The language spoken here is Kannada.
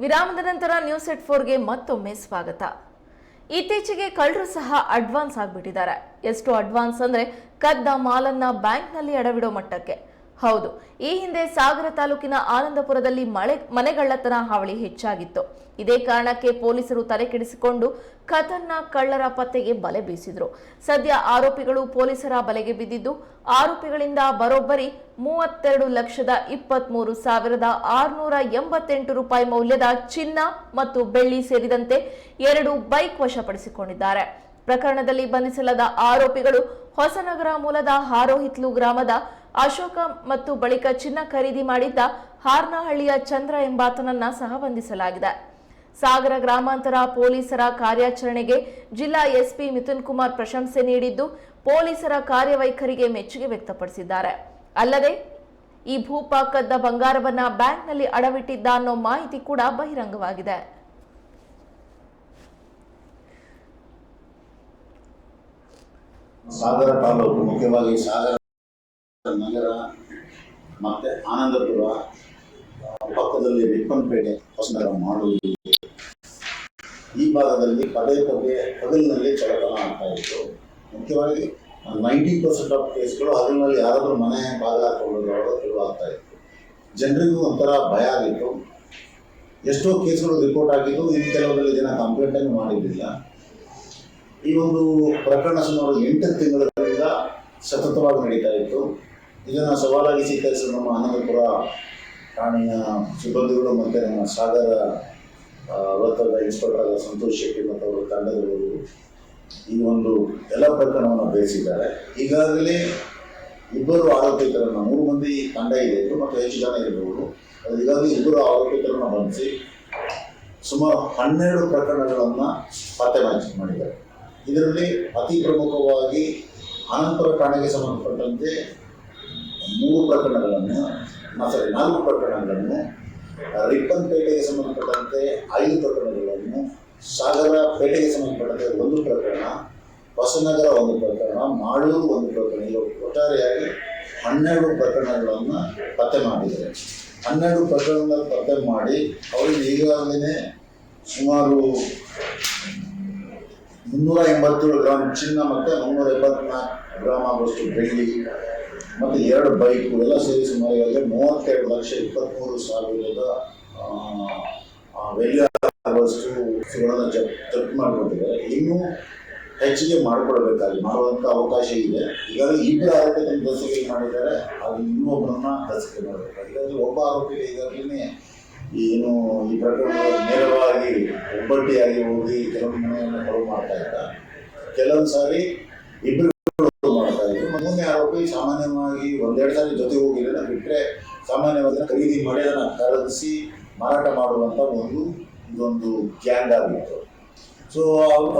ವಿರಾಮದ ನಂತರ ನ್ಯೂಸ್ ಎಟ್ ಫೋರ್ಗೆ ಮತ್ತೊಮ್ಮೆ ಸ್ವಾಗತ. ಇತ್ತೀಚೆಗೆ ಕಳ್ಳರು ಸಹ ಅಡ್ವಾನ್ಸ್ ಆಗಿಬಿಟ್ಟಿದ್ದಾರೆ. ಎಷ್ಟು ಅಡ್ವಾನ್ಸ್ ಅಂದ್ರೆ ಕದ್ದ ಮಾಲನ್ನ ಬ್ಯಾಂಕ್ನಲ್ಲಿ ಅಡವಿಡೋ ಮಟ್ಟಕ್ಕೆ. ಹೌದು, ಈ ಹಿಂದೆ ಸಾಗರ ತಾಲೂಕಿನ ಆನಂದಪುರದಲ್ಲಿ ಮಳೆ, ಮನೆಗಳ್ಳತನ ಹಾವಳಿ ಹೆಚ್ಚಾಗಿತ್ತು. ಇದೇ ಕಾರಣಕ್ಕೆ ಪೊಲೀಸರು ತಲೆಕೆಡಿಸಿಕೊಂಡು ಖತರ್ನಾಕ್ ಕಳ್ಳರ ಪತ್ತೆಗೆ ಬಲೆ ಬೀಸಿದ್ರು. ಸದ್ಯ ಆರೋಪಿಗಳು ಪೊಲೀಸರ ಬಲೆಗೆ ಬಿದ್ದಿದ್ದು, ಆರೋಪಿಗಳಿಂದ ಬರೋಬ್ಬರಿ ಮೂವತ್ತೆರಡು ಲಕ್ಷದ ಇಪ್ಪತ್ಮೂರು ಸಾವಿರದ ಆರುನೂರ ಎಂಬತ್ತೆಂಟು ರೂಪಾಯಿ ಮೌಲ್ಯದ ಚಿನ್ನ ಮತ್ತು ಬೆಳ್ಳಿ ಸೇರಿದಂತೆ ಎರಡು ಬೈಕ್ ವಶಪಡಿಸಿಕೊಂಡಿದ್ದಾರೆ. ಪ್ರಕರಣದಲ್ಲಿ ಬಂಧಿಸಲಾದ ಆರೋಪಿಗಳು ಹೊಸನಗರ ಮೂಲದ ಹಾರೋಹಿತ್ಲು ಗ್ರಾಮದ ಅಶೋಕ ಮತ್ತು ಬಳಿಕ ಚಿನ್ನ ಖರೀದಿ ಮಾಡಿದ್ದ ಹಾರ್ನಹಳ್ಳಿಯ ಚಂದ್ರ ಎಂಬಾತನನ್ನ ಸಹ ಬಂಧಿಸಲಾಗಿದೆ. ಸಾಗರ ಗ್ರಾಮಾಂತರ ಪೊಲೀಸರ ಕಾರ್ಯಾಚರಣೆಗೆ ಜಿಲ್ಲಾ ಎಸ್ಪಿ ಮಿಥುನ್ ಕುಮಾರ್ ಪ್ರಶಂಸೆ ನೀಡಿದ್ದು, ಪೊಲೀಸರ ಕಾರ್ಯವೈಖರಿಗೆ ಮೆಚ್ಚುಗೆ ವ್ಯಕ್ತಪಡಿಸಿದ್ದಾರೆ. ಅಲ್ಲದೆ, ಈ ಭೂಪಾಕದ್ದ ಬಂಗಾರವನ್ನ ಬ್ಯಾಂಕ್ನಲ್ಲಿ ಅಡವಿಟ್ಟಿದ್ದ ಅನ್ನೋ ಮಾಹಿತಿ ಕೂಡ ಬಹಿರಂಗವಾಗಿದೆ. ಸಾಗರ ತಾಲೂಕು, ಮುಖ್ಯವಾಗಿ ಸಾಗರ ನಗರ ಮತ್ತೆ ಆನಂದಪುರ, ಪಕ್ಕದಲ್ಲಿ ರಿಪ್ಪನ್ಪೇಟೆ ಹೊಸನಗರ ಮಾಡುವುದು. ಈ ಭಾಗದಲ್ಲಿ ಪದೇ ಪದೇ ಹಗಲಿನಲ್ಲಿ ಕಳ್ಳತನ ಆಗ್ತಾ ಇತ್ತು. ಮುಖ್ಯವಾಗಿ ನೈಂಟಿ ಪರ್ಸೆಂಟ್ ಆಫ್ ಕೇಸ್ಗಳು ಹಗಲಿನಲ್ಲಿ ಯಾರಾದರೂ ಮನೆ ಶುರು ಆಗ್ತಾ ಇತ್ತು. ಜನರಿಗೂ ಒಂಥರ ಭಯ ಆಗಿತ್ತು. ಎಷ್ಟೋ ಕೇಸ್ಗಳು ರಿಪೋರ್ಟ್ ಆಗಿದ್ದು ಇನ್ನು ಕೆಲವರಲ್ಲಿ ಜನ ಕಂಪ್ಲೇಂಟನ್ನು ಮಾಡಿದ್ದಿಲ್ಲ. ಈ ಒಂದು ಪ್ರಕರಣ ಸುಮಾರು ಎಂಟು ತಿಂಗಳಿಂದ ಸತತವಾಗಿ ನಡೀತಾ ಇತ್ತು. ಇದನ್ನು ಸವಾಲಾಗಿ ಸ್ವೀಕರಿಸಿದ ನಮ್ಮ ಆನಂದಪುರ ಠಾಣೆಯ ಸಿಬ್ಬಂದಿಗಳು ಮತ್ತು ನಮ್ಮ ಸಾಗರ ವೃತ್ತದ ಇನ್ಸ್ಪೆಕ್ಟರ್ ಸಂತೋಷ್ ಶೆಟ್ಟಿ ಮತ್ತು ಅವರ ತಂಡದವರು ಈ ಒಂದು ಎಲ್ಲ ಪ್ರಕರಣವನ್ನು ಬಯಸಿದ್ದಾರೆ ಈಗಾಗಲೇ ಇಬ್ಬರು ಆರೋಪಿತರನ್ನು, ಮೂರು ಮಂದಿ ತಂಡ ಇದೆ ಮತ್ತು ಹೆಚ್ಚು ಜನ ಇರಬಹುದು. ಈಗಾಗಲೇ ಇಬ್ಬರು ಆರೋಪಿತರನ್ನು ಬಂಧಿಸಿ ಸುಮಾರು ಹನ್ನೆರಡು ಪ್ರಕರಣಗಳನ್ನು ಪತ್ತೆ ಮಾಡಿದ್ದಾರೆ. ಇದರಲ್ಲಿ ಅತಿ ಪ್ರಮುಖವಾಗಿ ಆನಂತರ ಠಾಣೆಗೆ ಸಂಬಂಧಪಟ್ಟಂತೆ ಮೂರು ಪ್ರಕರಣಗಳನ್ನು ಸಾರಿ ನಾಲ್ಕು ಪ್ರಕರಣಗಳನ್ನು, ರಿಪ್ಪನ್ಪೇಟೆಗೆ ಸಂಬಂಧಪಟ್ಟಂತೆ ಐದು ಪ್ರಕರಣಗಳನ್ನು, ಸಾಗರ ಪೇಟೆಗೆ ಸಂಬಂಧಪಟ್ಟಂತೆ ಒಂದು ಪ್ರಕರಣ ಹೊಸನಗರ ಒಂದು ಪ್ರಕರಣ ಮಾಡೂರು ಒಂದು ಪ್ರಕರಣ, ಇವು ಒಟ್ಟಾರೆಯಾಗಿ ಹನ್ನೆರಡು ಪ್ರಕರಣಗಳನ್ನು ಪತ್ತೆ ಮಾಡಿದ್ದಾರೆ. ಹನ್ನೆರಡು ಪ್ರಕರಣಗಳ ಪತ್ತೆ ಮಾಡಿ ಅವರಿಗೆ ಈಗಾಗಲೇ ಸುಮಾರು ಮುನ್ನೂರ ಎಂಬತ್ತೇಳು ಗ್ರಾಮ್ ಚಿನ್ನ ಮತ್ತು ಮುನ್ನೂರ ಎಂಬತ್ನಾಲ್ಕು ಗ್ರಾಮ್ ಆಗುವಷ್ಟು ಬೆಳ್ಳಿ ಮತ್ತು ಎರಡು ಬೈಕು ಎಲ್ಲ ಸೇರಿ ಸುಮಾರು ಮೂವತ್ತೆರಡು ಲಕ್ಷ ಇಪ್ಪತ್ತ್ಮೂರು ಸಾವಿರದ ವೆಲ್ಯೂ ಆಗುವಷ್ಟು ವಸ್ತುಗಳನ್ನು ಜಪ್ ಜಪ್ತು ಮಾಡಿಕೊಂಡಿದ್ದಾರೆ ಇನ್ನೂ ಹೆಚ್ಚಿಗೆ ಮಾಡಿಕೊಳ್ಬೇಕಾಗಿ ಮಾಡುವಂಥ ಅವಕಾಶ ಇದೆ. ಈಗಾಗಲೇ ಇಬ್ಬರು ಆರೋಪಿಗಳನ್ನು ದಸ್ತಗಿರಿ ಮಾಡಿದ್ದಾರೆ. ಅದು ಇನ್ನೊಬ್ಬರನ್ನ ದಸ್ತಗಿರಿ ಮಾಡಬೇಕು. ಇದರಲ್ಲಿ ಒಬ್ಬ ಆರೋಪಿ ಈಗಾಗಲೇ ಏನು, ಈ ಪ್ರಕರಣ ನೇರವಾಗಿ ಒಬ್ಬಟ್ಟಿಯಾಗಿ ಹೋಗಿ ಕೆಲವೊಂದು ಮನೆಯನ್ನು ಕೊಲೆ ಮಾಡ್ತಾ ಇದ್ದ. ಕೆಲವೊಂದು ಸಾರಿ ಇಬ್ಬರು ಆರೋಪಿ ಸಾಮಾನ್ಯವಾಗಿ ಒಂದೆರಡು ಸಾರಿ ಜೊತೆ ಹೋಗಿಲ್ಲ ಬಿಟ್ಟರೆ ಸಾಮಾನ್ಯವಾಗಿ ಖರೀದಿ ಮಾಡಿ ಅದನ್ನು ಖರೀದಿಸಿ ಮಾರಾಟ ಮಾಡುವಂಥ ಒಂದು ಇದೊಂದು ಗ್ಯಾಂಗ್ ಆಗಿತ್ತು. ಸೊ